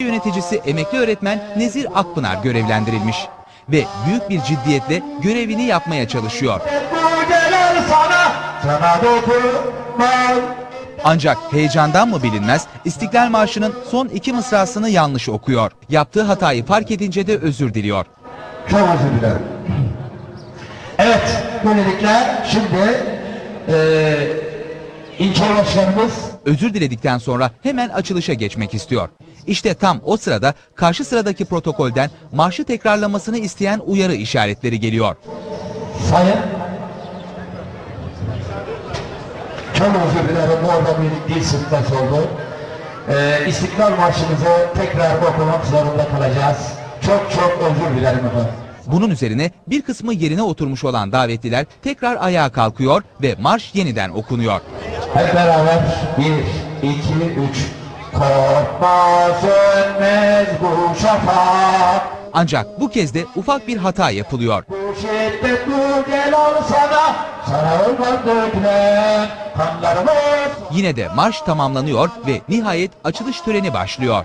yöneticisi emekli öğretmen Nezir Akpınar görevlendirilmiş ve büyük bir ciddiyetle görevini yapmaya çalışıyor. Ancak heyecandan mı bilinmez İstiklal Marşı'nın son iki mısrasını yanlış okuyor. Yaptığı hatayı fark edince de özür diliyor. Çok özür dilerim. Evet, böylelikle şimdi eee ilçe başkanımız Özür diledikten sonra hemen açılışa geçmek istiyor. İşte tam o sırada karşı sıradaki protokolden marşı tekrarlamasını isteyen uyarı işaretleri geliyor. Sayın çok özür dilerim orada bir dil sürtmesi oldu. Eee İstiklal Marşımızı tekrar okumak zorunda kalacağız. Çok çok özür dilerim efendim. Bunun üzerine bir kısmı yerine oturmuş olan davetliler tekrar ayağa kalkıyor ve marş yeniden okunuyor. Hep beraber bir, iki, üç. Korkma sönmez bu şafak. Ancak bu kez de ufak bir hata yapılıyor. Bu şiddet bu gel sana. Sana olmaz dökülen kanlarımız. Yine de marş tamamlanıyor ve nihayet açılış töreni başlıyor.